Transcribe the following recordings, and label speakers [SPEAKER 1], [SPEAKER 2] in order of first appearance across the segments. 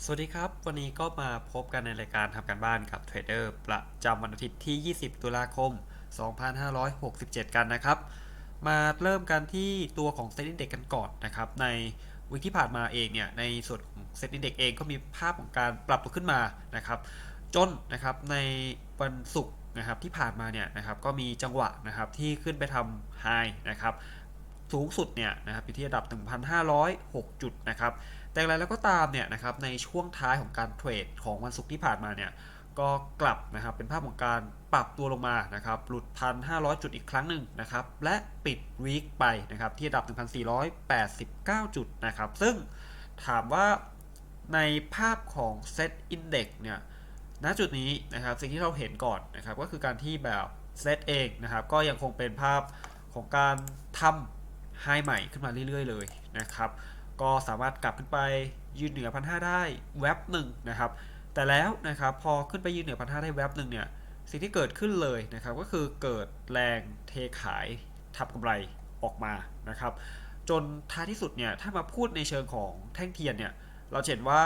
[SPEAKER 1] สวัสดีครับ วันนี้ก็มาพบกันในรายการทำการบ้านกับเทรดเดอร์ประจำวันอาทิตย์ที่ 20 ตุลาคม 2567 กันนะครับ มาเริ่มกันที่ตัวของเซ็นดิ้เด็กกันก่อนนะครับ ในวิกที่ผ่านมาเองเนี่ย ในส่วนของเซ็นดิ้เด็กเองก็มีภาพของการปรับตัวขึ้นมานะครับ จนนะครับในวันศุกร์นะครับที่ผ่านมาเนี่ยนะครับก็มีจังหวะนะครับที่ขึ้นไปทำไฮนะครับ สูงสุดเนี่ยนะครับอยู่ที่ระดับ 1,506 จุดนะครับแต่อย่างไรแล้วก็ตามเนี่ยนะครับในช่วงท้ายของการเทรดของวันศุกร์ที่ผ่านมาเนี่ยก็กลับนะครับเป็นภาพของการปรับตัวลงมานะครับหลุด 1,500 จุดอีกครั้งหนึ่งนะครับและปิดวีคไปนะครับที่ระดับ 1,489 จุดนะครับซึ่งถามว่าในภาพของ Set Index เนี่ยณจุดนี้นะครับสิ่งที่เราเห็นก่อนนะครับก็คือการที่แบบ Set เองนะครับก็ยังคงเป็นภาพของการทำ ไฮใหม่ขึ้นมาเรื่อยๆ เลยนะครับ ก็สามารถกลับขึ้นไปยืนเหนือพันห้าได้แว็บหนึ่งนะครับ แต่แล้วนะครับพอขึ้นไปยืนเหนือพันห้าได้แว็บหนึ่งเนี่ยสิ่งที่เกิดขึ้นเลยนะครับก็คือเกิดแรงเทขายทับกำไรออกมานะครับ จนท้ายที่สุดเนี่ยถ้ามาพูดในเชิงของแท่งเทียนเนี่ยเราเห็นว่า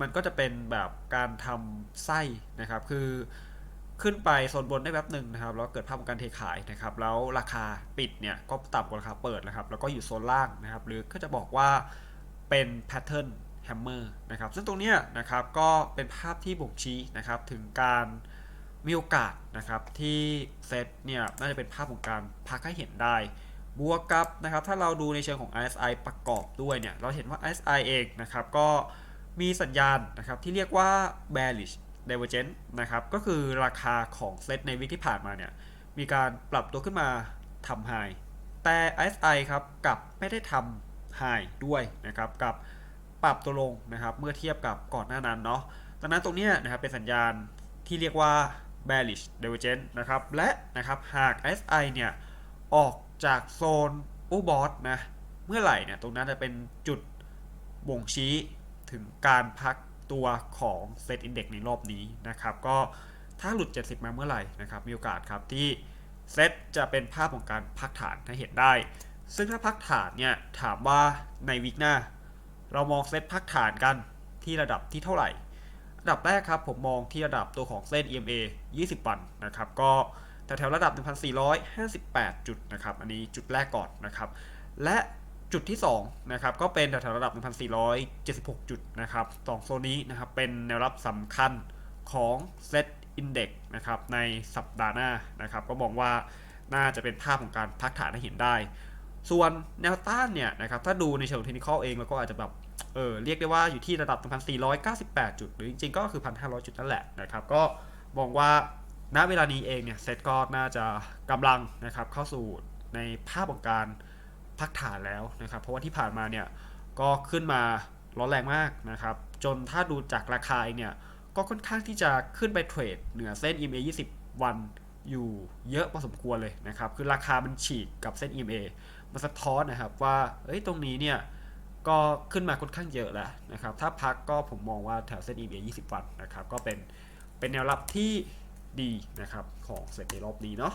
[SPEAKER 1] มันก็จะเป็นแบบการทำไส้นะครับ คือ ขึ้นไปโซนบนได้แป๊บหนึ่งนะครับแล้วเกิดภาพของการเทขายนะครับแล้วราคาปิดเนี่ยก็ต่ำกว่าราคาเปิดนะครับแล้วก็อยู่โซนล่างนะครับหรือก็จะบอกว่าเป็นแพทเทิร์นแฮมเมอร์นะครับซึ่งตรงเนี้ยนะครับก็เป็นภาพที่บ่งชี้นะครับถึงการมีโอกาสนะครับที่เซตเนี่ยน่าจะเป็นภาพของการพักให้เห็นได้ บวกกับนะครับถ้าเราดูในเชิงของ RSI ประกอบด้วยเนี่ยเราเห็นว่า RSI เองนะครับก็มีสัญญาณนะครับที่เรียกว่า bearish divergence นะครับ ก็คือราคาของเซตในวิกที่ผ่านมาเนี่ย มีการปรับตัวขึ้นมาทำไฮแต่ RSI ครับกลับไม่ได้ทำ High ด้วยนะครับกับปรับตัวลงนะครับเมื่อเทียบกับก่อนหน้านั้นเนาะดังนั้นตรงนี้นะครับเป็นสัญญาณที่เรียกว่า bearish divergence นะครับ และนะครับหาก SI เนี่ย ออกจากโซนอูบอสนะ เมื่อไหร่เนี่ย ตรงนั้นจะเป็นจุดบ่งชี้ถึงการพัก ตัวของ Set Index ในรอบนี้นะครับ ก็ถ้าหลุด 70 มาเมื่อไหร่นะครับ มีโอกาสครับที่เซตจะเป็นภาพของการพักฐานให้เห็นได้ ซึ่งถ้าพักฐานเนี่ยถามว่าในวิกหน้า เรามองเซตพักฐานกันที่ระดับที่เท่าไหร่ ระดับแรกครับผมมองที่ระดับตัวของเส้น EMA 20 วันนะครับ ก็แถวๆระดับ 1,458 จุดนะครับ อันนี้จุดแรกก่อนนะครับ และ จุดที่2นะครับก็เป็นแถวๆระดับ 1,476 จุดนะครับสองโซนนี้นะครับเป็นแนวรับสำคัญของเซต Index นะครับในสัปดาห์หน้านะครับก็มองว่าน่าจะเป็นภาพของการพักฐานให้เห็นได้ ส่วนแนวต้านเนี่ยนะครับถ้าดูในเชิงเทคนิคเองแล้วก็อาจจะแบบเออเรียกได้ว่าอยู่ที่ระดับ 1,498 จุด หรือจริงๆ ก็คือ 1,500 จุดนั่นแหละนะครับก็มองว่าณเวลานี้เองเนี่ยเซตก็น่าจะกำลังนะครับเข้าสู่ในภาพของการ พักฐานแล้วนะครับ เพราะว่าที่ผ่านมาเนี่ยก็ขึ้นมาร้อนแรงมากนะครับ จนถ้าดูจากราคาเนี่ยก็ค่อนข้างที่จะขึ้นไปเทรดเหนือเส้น EMA 20 วันอยู่เยอะพอสมควรเลยนะครับ คือราคามันฉีกกับเส้น EMA มันสะท้อนนะครับว่าเอ้ยตรงนี้เนี่ยก็ขึ้นมาค่อนข้างเยอะแล้วนะครับ ถ้าพักก็ผมมองว่าแถวเส้น EMA 20 วันนะครับ ก็เป็นเป็นแนวรับที่ดีนะครับของเซตในรอบนี้เนาะ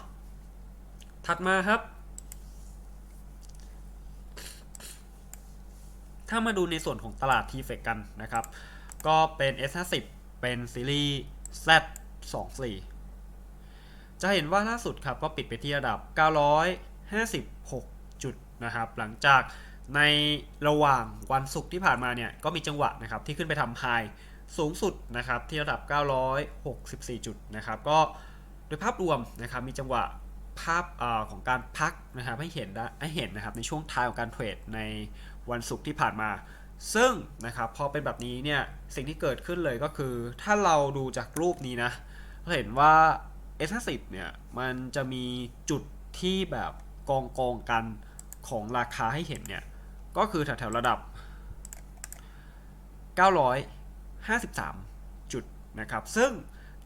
[SPEAKER 1] ถัดมาครับ ถ้ามาดูในส่วนของตลาดทีเฟกันนะครับ ก็เป็น S50 เป็นซีรีส์ Z24 จะเห็นว่าล่าสุดครับก็ปิดไปที่ระดับ 956 จุดนะครับ หลังจากในระหว่างวันศุกร์ที่ผ่านมาเนี่ยก็มีจังหวะนะครับที่ขึ้นไปทำไฮสูงสุดนะครับที่ระดับ 964 จุดนะครับ ก็โดยภาพรวมนะครับมีจังหวะภาพอของการพักนะครับให้เห็นได้ให้เห็นนะครับในช่วงท้ายของการเทรดใน วันศุกร์ที่ผ่านมา ซึ่งนะครับพอเป็นแบบนี้เนี่ยสิ่งที่เกิดขึ้นเลยก็คือ ถ้าเราดูจากรูปนี้นะเราเห็นว่า S50 เนี่ยมันจะมีจุดที่แบบกองกองกันของราคาให้เห็นเนี่ยก็คือแถวๆระดับ 953 จุดนะครับ ซึ่ง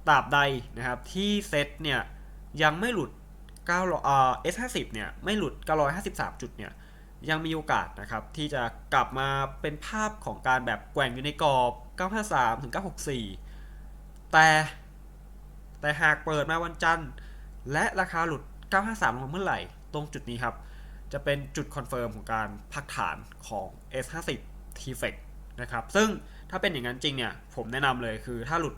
[SPEAKER 1] ตราบใดนะครับที่เซตเนี่ยยังไม่หลุด9เอ่อ S50 เนี่ยไม่หลุด 953 จุดเนี่ย ยังมีโอกาสนะครับที่จะกลับมาเป็นภาพของการแบบแกว่งอยู่ในกรอบ 953 ถึง 964 แต่แต่หากเปิดมาวันจันทร์ และราคาหลุด 953 ลงมาเมื่อไหร่ ตรงจุดนี้ครับ จะเป็นจุดคอนเฟิร์มของการพักฐานของ S50 t f e c นะครับซึ่งถ้าเป็นอย่างนั้นจริงเนี่ย ผมแนะนำเลยคือถ้าหลุด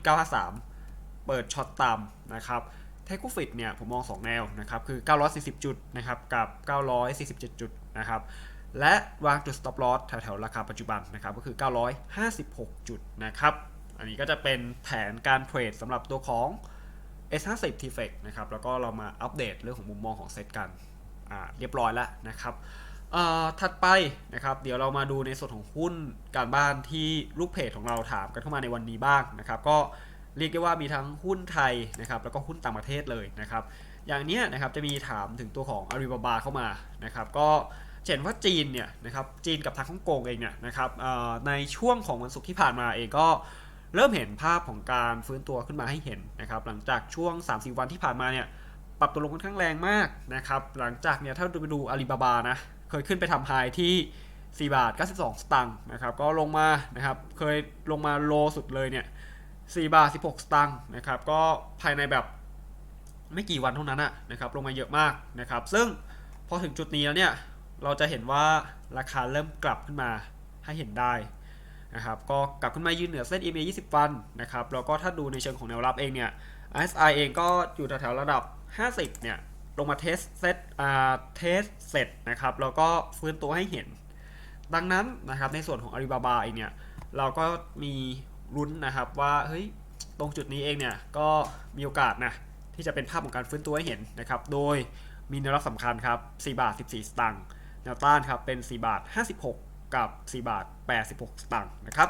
[SPEAKER 1] 953 เปิดช็อตตามนะครับเทคูฟิตเนี่ยผมมอง 2 แนวนะครับคือ 940 จุดนะครับกับ 947 จุด นะครับและวางจุด stop loss แถวๆ ราคาปัจจุบันนะครับก็คือ 956 จุดนะครับอันนี้ก็จะเป็นแผนการเทรดสำหรับตัวของ S50 t f e c นะครับแล้วก็เรามาอัปเดตเรื่องของมุมมองของเซตกันเรียบร้อยแล้วนะครับถัดไปนะครับเดี๋ยวเรามาดูในส่วนของหุ้นการบ้านที่ลูกเพจของเราถามกันเข้ามาในวันนี้บ้างนะครับก็เรียกได้ว่ามีทั้งหุ้นไทยนะครับแล้วก็หุ้นต่างประเทศเลยนะครับอย่างนี้นะครับจะมีถามถึงตัวของอาลีบาบาเข้ามานะครับก็ เห็นว่าจีนเนี่ยนะครับจีนกับทางฮ่องกงเองเนี่ยนะครับในช่วงของวันศุกร์ที่ผ่านมาเองก็เริ่มเห็นภาพของการฟื้นตัวขึ้นมาให้เห็นนะครับหลังจากช่วง 3-4 วันที่ผ่านมาเนี่ยปรับตัวลงค่อนข้างแรงมากนะครับหลังจากเนี่ยถ้าดูไปดูอาลีบาบานะเคยขึ้นไปทำไฮที่ 4 บาท 92 สตางค์นะครับก็ลงมานะครับเคยลงมาโลสุดเลยเนี่ย4บาท 16 สตางค์นะครับก็ภายในแบบไม่กี่วันเท่านั้นอะนะครับลงมาเยอะมากนะครับซึ่งพอถึงจุดนี้แล้วเนี่ย เราจะเห็นว่าราคาเริ่มกลับขึ้นมาให้เห็นได้นะครับก็กลับขึ้นมายืนเหนือเส้น EMA 20 วันนะครับแล้วก็ถ้าดูในเชิงของแนวรับเองเนี่ย RSI เองก็อยู่แถวๆระดับ 50 เนี่ยลงมาเทสเซตอ่าเทสเสร็จนะครับแล้วก็ฟื้นตัวให้เห็น ดังนั้นนะครับในส่วนของ Alibaba เองเนี่ยเราก็มีลุ้นนะครับว่าเฮ้ยตรงจุดนี้เองเนี่ยก็มีโอกาสนะที่จะเป็นภาพของการฟื้นตัวให้เห็นนะครับโดยมีแนวรับสำคัญครับ 4 บาท 14 สตางค์ แนวต้านครับเป็น4บาท56 กับ4บาท86 สตางค์นะครับ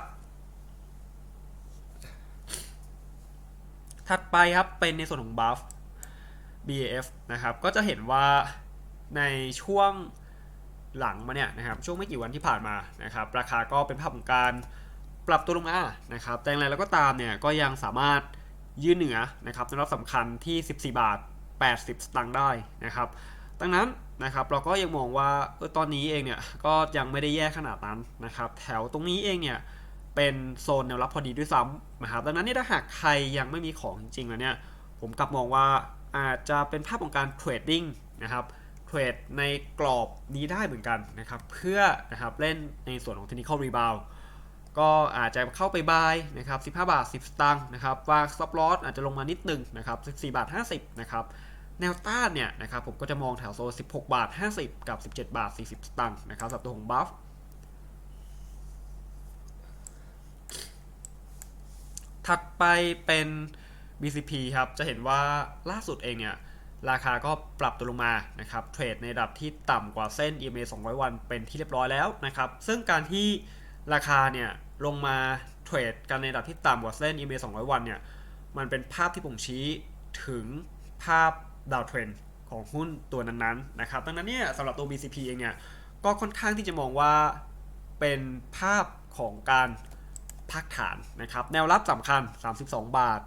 [SPEAKER 1] ถัดไปครับเป็นในส่วนของ buff BAF นะครับก็จะเห็นว่าในช่วงหลังมาเนี่ยนะครับช่วงไม่กี่วันที่ผ่านมานะครับราคาก็เป็นภาพของการปรับตัวลงมานะครับแต่อย่างไรแล้วก็ตามเนี่ยก็ยังสามารถยืนเหนือนะครับแนรับสำคัญที่ 14 บาท 80 สตางค์ได้นะครับดังนั้น นะครับเราก็ยังมองว่าออตอนนี้เองเนี่ยก็ยังไม่ได้แย่ขนาดนั้นนะครับ แถวตรงนี้เองเนี่ยเป็นโซนแนวรับพอดีด้วยซ้ำนะครับดังนั้นเนี่ยถ้าหากใครยังไม่มีของจริงๆแล้วเนี่ยผมกลับมองว่าอาจจะเป็นภาพของการเทรดดิ้งนะครับเทรดในกรอบนี้ได้เหมือนกันนะครับเพื่อนะครับเล่นในส่วนของ technical rebound ก็อาจจะเข้าไปบายนะครับ15 บาท 10 สตางค์นะครับวาง stop loss อาจจะลงมานิดนึงนะครับ14บาท50นะครับ แนวต้านเนี่ยนะครับผมก็จะมองแถวโซน16 บาท 50 กับ 17 บาท 40 สตางค์นะครับสำหรับตัวของบัฟถัดไปเป็น BCP ครับ จะเห็นว่าล่าสุดเองเนี่ย ราคาก็ปรับตัวลงมานะครับ เทรดในระดับที่ต่ำกว่าเส้น EMA 200 วันเป็นที่เรียบร้อยแล้วนะครับ ซึ่งการที่ราคาเนี่ยลงมาเทรดกันในระดับที่ต่ำกว่าเส้น EMA 200 วันเนี่ย มันเป็นภาพที่ผมชี้ถึงภาพ ดาวเทรนของหุ้นตัวนั้นๆนะครับดังนั้นเนี่ยสำหรับตัว BCP เองเนี่ยก็ค่อนข้างที่จะมองว่าเป็นภาพของการพักฐานนะครับ แนวรับสำคัญ 32 บาท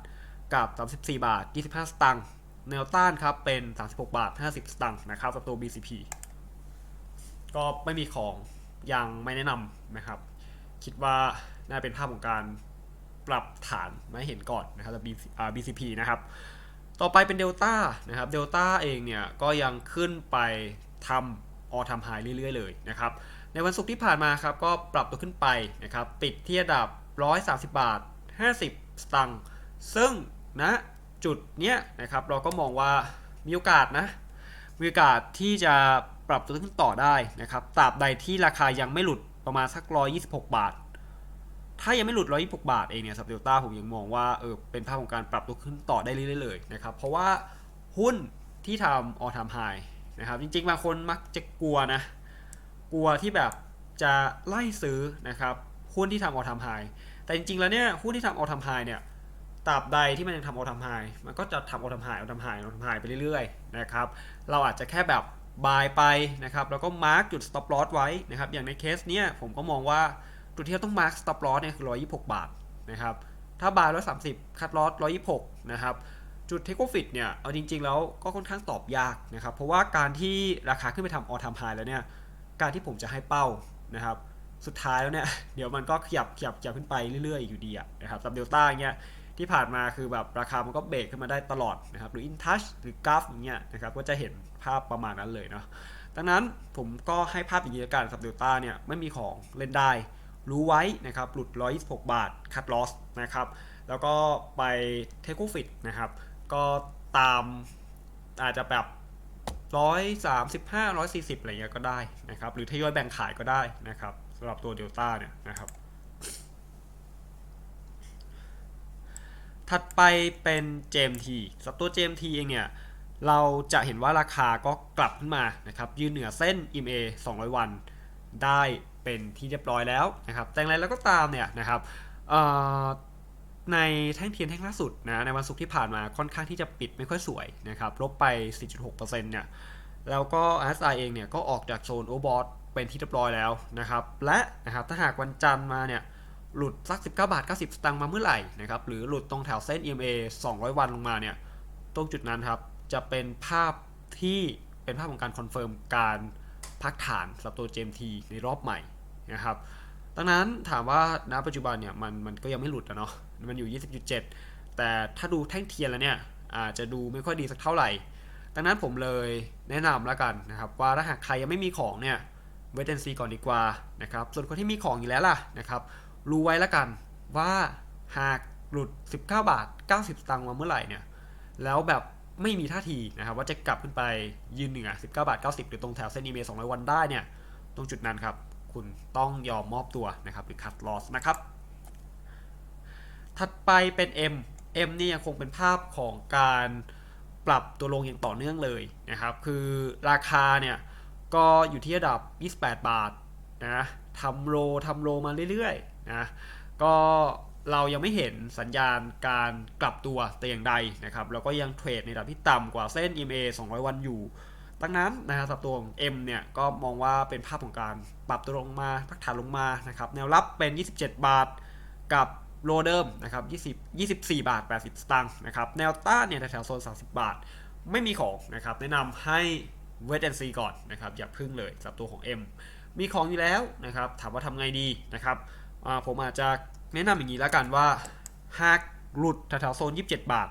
[SPEAKER 1] กับ 34 บาท 25 สตางค์แนวต้านครับเป็น 36 บาท 50 สตางค์นะครับสำหรับตัว BCP ก็ไม่มีของยังไม่แนะนำนะครับ คิดว่าน่าเป็นภาพของการปรับฐานมาเห็นก่อนนะครับสำหรับ BCP นะครับ ต่อไปเป็นเดลต้านะครับเดลต้าเองเนี่ยก็ยังขึ้นไปทำออทำไฮเรื่อยๆเลยนะครับในวันศุกร์ที่ผ่านมาครับก็ปรับตัวขึ้นไปนะครับปิดที่ระดับ 130 บาท 50 สตางค์ซึ่งนะจุดเนี้ยนะครับเราก็มองว่ามีโอกาสนะมีโอกาสที่จะปรับตัวขึ้นต่อได้นะครับตราบใดที่ราคายังไม่หลุดประมาณสัก 126 บาท ถ้ายังไม่หลุด 126 บาทเองเนี่ยสับเดลต้าผมยังมองว่าเออเป็นภาพของการปรับตัวขึ้นต่อได้เรื่อยๆเลยนะครับ เพราะว่าหุ้นที่ทำออทำไฮนะครับจริงๆบางคนมักจะกลัวนะ กลัวที่แบบจะไล่ซื้อนะครับหุ้นที่ทำออทำไฮแต่จริงๆแล้วเนี่ยหุ้นที่ทำออทำไฮเนี่ยตราบใดที่มันยังทำออทำไฮมันก็จะทำออทำไฮออทำไฮออทำไฮไปเรื่อยๆนะครับเราอาจจะแค่แบบบายไปนะครับแล้วก็มาร์กจุด stop loss ไว้นะครับอย่างในเคสเนี้ยผมก็มองว่า จุดที่เราต้อง mark stop loss เนี่ยคือ 126 บาทนะครับ ถ้าบาย130 คัดลอส126 นะครับ จุด take profit เนี่ย เอาจริง ๆ แล้วก็ค่อนข้างตอบยากนะครับ เพราะว่าการที่ราคาขึ้นไปทำ all time high แล้วเนี่ย การที่ผมจะให้เป้านะครับ สุดท้ายแล้วเนี่ย เดี๋ยวมันก็ขยับขยับขยับขึ้นไปเรื่อยๆ อยู่ดีอะนะครับสำหรับเดลต้าเงี้ยที่ผ่านมาคือแบบราคามันก็เบรกขึ้นมาได้ตลอดนะครับ หรือ InTouch หรือกราฟอย่างเงี้ยนะครับ ก็จะเห็นภาพประมาณนั้นเลยเนาะดังนั้นผมก็ให้ภาพอย่างนี้ละกันสำหรับเดลต้าเนี่ยไม่มีของเล่นได้ รู้ไว้นะครับหลุด 126 บาทคัดลอสนะครับแล้วก็ไปเทคโ f ฟิตนะครับก็ตามอาจจะแบบร้อยสามสิบห้าร้อยสี่สิบอะไรเงี้ยก็ได้นะครับ หรือทยอยแบ่งขายก็ได้นะครับสำหรับตัวเดลต้าเนี่ยนะครับ ถัดไปเป็น JMT สำหรับตัว JMT เองเนี่ย เราจะเห็นว่าราคาก็กลับขึ้นมานะครับ ยืนเหนือเส้น EMA 200 วันได้ เป็นที่เรียบร้อยแล้วนะครับ แต่อย่างไรแล้วก็ตามเนี่ยนะครับในแท่งเทียนแท่งล่าสุดนะในวันศุกร์ที่ผ่านมาค่อนข้างที่จะปิดไม่ค่อยสวยนะครับลบไป 4.6%เนี่ยแล้วก็ RSI เองเนี่ยก็ออกจากโซนโอเวอร์บอทเป็นที่เรียบร้อยแล้วนะครับและนะครับถ้าหากวันจันทร์มาเนี่ยหลุดสัก 19 บาท 90 สตางค์มาเมื่อไหร่นะครับหรือหลุดตรงแถวเส้น EMA 200 วันลงมาเนี่ยตรงจุดนั้นครับจะเป็นภาพที่เป็นภาพของการคอนเฟิร์มการพักฐานสำหรับตัว GMT ในรอบใหม่ นะครับดังนั้นถามว่าณปัจจุบันเนี่ยมันมันก็ยังไม่หลุดนะเนาะมันอยู่ 20.7 แต่ถ้าดูแท่งเทียนแล้วเนี่ยอาจจะดูไม่ค่อยดีสักเท่าไหร่ ดังนั้นผมเลยแนะนำแล้วกันนะครับว่าถ้าหากใครยังไม่มีของเนี่ยเวทเอนซีก่อนดีกว่านะครับส่วนคนที่มีของอยู่แล้วล่ะนะครับรู้ไว้แล้วกันว่าหากหลุด 19 บาท 90 สตางค์มาเมื่อไหร่เนี่ยแล้วแบบไม่มีท่าทีนะครับว่าจะกลับขึ้นไปยืนเหนือ19 บาท 90 หรือตรงแถวเส้นอีเมล200 วันได้เนี่ยตรงจุดนั้นครับ คุณต้องยอมมอบตัวนะครับหรือ cut loss นะครับ ถัดไปเป็น M M นี่ยังคงเป็นภาพของการปรับตัวลงอย่างต่อเนื่องเลยนะครับ คือราคาเนี่ยก็อยู่ที่ระดับ 28 บาทนะทำโลทำโลมาเรื่อยๆนะก็เรายังไม่เห็นสัญญาณการกลับตัวแต่อย่างใดนะครับ แล้วก็ยังเทรดในระดับที่ต่ำกว่าเส้น EMA 200 วันอยู่ ดังนั้นนะครับสำหรับตัวของ M เนี่ยก็มองว่าเป็นภาพของการปรับตัวลงมาพักฐานลงมานะครับแนวรับเป็น 27 บาทกับโลเดิมนะครับ20 24 บาท 80 สตางค์นะครับแนวต้านเนี่ยแถวโซน 30 บาทไม่มีของนะครับแนะนำให้เวทแอนซีก่อนนะครับอย่าพึ่งเลยสำหรับตัวของ M มีของอยู่แล้วนะครับถามว่าทำไงดีนะครับผมอาจจะแนะนำอย่างนี้แล้วกันว่าหากหลุดแถวโซน 27 บาท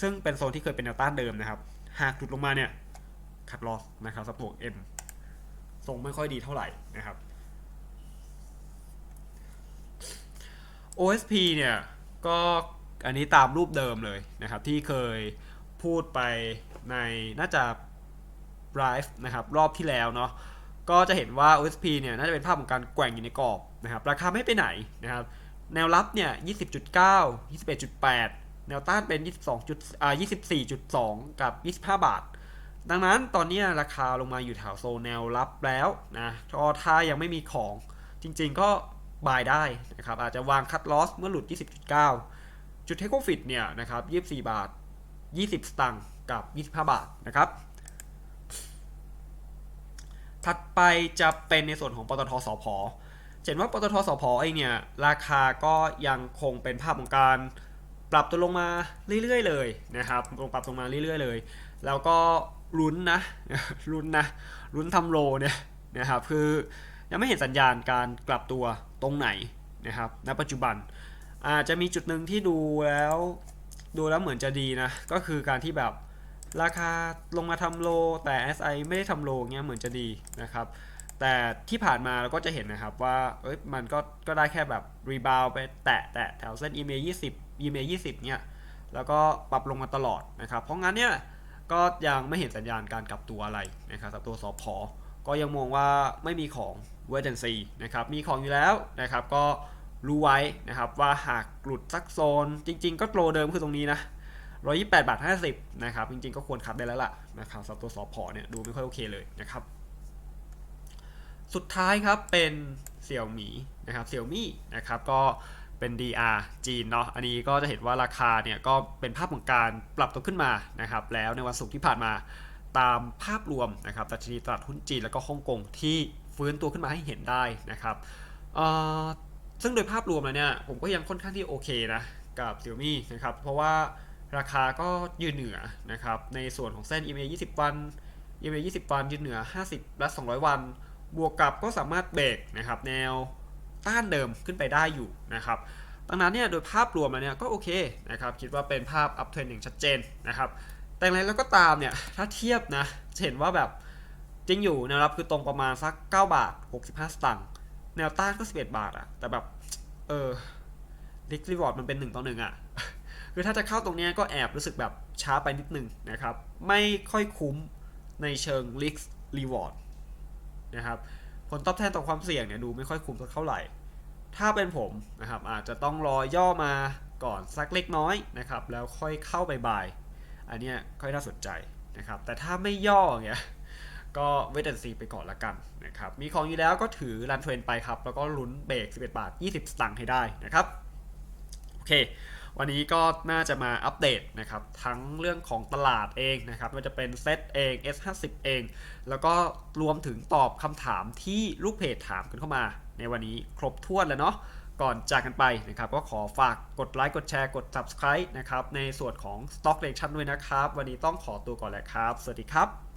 [SPEAKER 1] ซึ่งเป็นโซนที่เคยเป็นแนวต้านเดิมนะครับหากหลุดลงมาเนี่ย คัดลอสนะครับสับตัวของ M ทรงไม่ค่อยดีเท่าไหร่นะครับ OSP เนี่ยก็อันนี้ตามรูปเดิมเลยนะครับ ที่เคยพูดไปในน่าจะ Drive นะครับรอบที่แล้วเนาะก็จะเห็นว่า OSP เนี่ยน่าจะเป็นภาพของการแกว่งอยู่ในกรอบนะครับราคาไม่ไปไหนนะครับแนวรับเนี่ย 20.9 21.8 แนวต้านเป็น 22จุดอ่า24.2 กับ 25 บาท ดังนั้นตอนนี้ราคาลงมาอยู่แถวโซนแนวรับแล้วนะก็ถ้ายังไม่มีของจริงๆก็บายได้นะครับ อาจจะวางคัดลอสเมื่อหลุด 20.9 จุดเทคโ f ฟิตเนี่ยนะครับ 24 บาท 20 สตางค์กับ 25 บาทนะครับ ถัดไปจะเป็นในส่วนของปตทสพเห็นว่าปตทสพเองเนี่ยราคาก็ยังคงเป็นภาพของการปรับตัวลงมาเรื่อยๆเลยนะครับ ลงปรับลงมาเรื่อยๆเลย แล้วก็ ลุ้นนะลุ้นนะลุ้นทำโลเนี่ยนะครับคือยังไม่เห็นสัญญาณการกลับตัวตรงไหนนะครับณปัจจุบันอาจจะมีจุดหนึ่งที่ดูแล้วดูแล้วเหมือนจะดีนะ ก็คือการที่แบบราคาลงมาทำโล แต่ SI ไม่ได้ทำโลเงี้ยเหมือนจะดีนะครับ แต่ที่ผ่านมาเราก็จะเห็นนะครับว่าเอ้ยมันก็ก็ได้แค่แบบรีบาวไปแตะแตะแถวเส้น EMA 20 EMA 20เนี่ยแล้วก็ปรับลงมาตลอดนะครับ เพราะงั้นเนี่ย ก็ยังไม่เห็นสัญญาณการกลับตัวอะไรนะครับสำหรับตัวสพอก็ยังมองว่าไม่มีของเวทแอนซีนะครับมีของอยู่แล้วนะครับก็รู้ไว้นะครับว่าหากหลุดสักโซน จริง ๆ ก็โกลเดิมคือตรงนี้นะ128บาท50นะครับจริงๆก็ควรคัดได้แล้วล่ะนะครับสำหรับตัวสอพอเนี่ยดูไม่ค่อยโอเคเลยนะครับสุดท้ายครับเป็นเสี่ยวหมีนะครับเสี่ยวมี่นะครับก็ เป็น DR จีนเนาะ อันนี้ก็จะเห็นว่าราคาเนี่ยก็เป็นภาพของการปรับตัวขึ้นมานะครับ แล้วในวันศุกร์ที่ผ่านมาตามภาพรวมนะครับดัชนีตลาดหุ้นจีนแล้วก็ฮ่องกงที่ฟื้นตัวขึ้นมาให้เห็นได้นะครับซึ่งโดยภาพรวมแล้วเนี่ยผมก็ยังค่อนข้างที่โอเคนะกับเสี่ยวมี่นะครับ เพราะว่าราคาก็ยืนเหนือนะครับ ในส่วนของเส้น EMA 20 วัน EMA 20 วันยืนเหนือ 50 และ 200 วัน บวกกับก็สามารถเบรกนะครับแนว ต้านเดิมขึ้นไปได้อยู่นะครับดังนั้นเนี่ยโดยภาพรวมแล้วเนี่ยก็โอเคนะครับคิดว่าเป็นภาพอัพเทรนอย่างชัดเจนนะครับแต่อย่างไรแล้วก็ตามเนี่ยถ้าเทียบนะเห็นว่าแบบจริงอยู่นะครับคือตรงประมาณสัก 9 บาท 65 สตางค์แนวต้านก็ 11 บาทอะแต่แบบเออลิกรีวอร์ดมันเป็นหนึ่งต่อหนึ่งอะคือถ้าจะเข้าตรงเนี้ยก็แอบรู้สึกแบบช้าไปนิดนึงนะครับ ไม่ค่อยคุ้มในเชิง risk reward นะครับ ผลตอบแทนต่อความเสี่ยงเนี่ยดูไม่ค่อยคุ้มสักเท่าไหร่ ถ้าเป็นผมนะครับอาจจะต้องรอย่อมาก่อนสักเล็กน้อยนะครับแล้วค่อยเข้าไปบาย อันเนี้ยค่อยน่าสนใจนะครับแต่ถ้าไม่ย่อเงี้ยก็เวทแอนซีไปก่อนละกันนะครับมีของอยู่แล้วก็ถือรันเทรนไปครับแล้วก็ลุ้นเบรก11 บาท 20 สตางค์ให้ได้นะครับโอเค วันนี้ก็น่าจะมาอัปเดตนะครับทั้งเรื่องของตลาดเองนะครับไม่ว่าจะเป็นเซตเอง S50 เอง แล้วก็รวมถึงตอบคำถามที่ลูกเพจถามกันเข้ามา ในวันนี้ครบถ้วนแล้วเนาะก่อนจากกันไปนะครับก็ขอฝากกดไลค์กดแชร์กด subscribe นะครับในส่วนของ Stock Reaction ด้วยนะครับ วันนี้ต้องขอตัวก่อนแล้วครับ สวัสดีครับ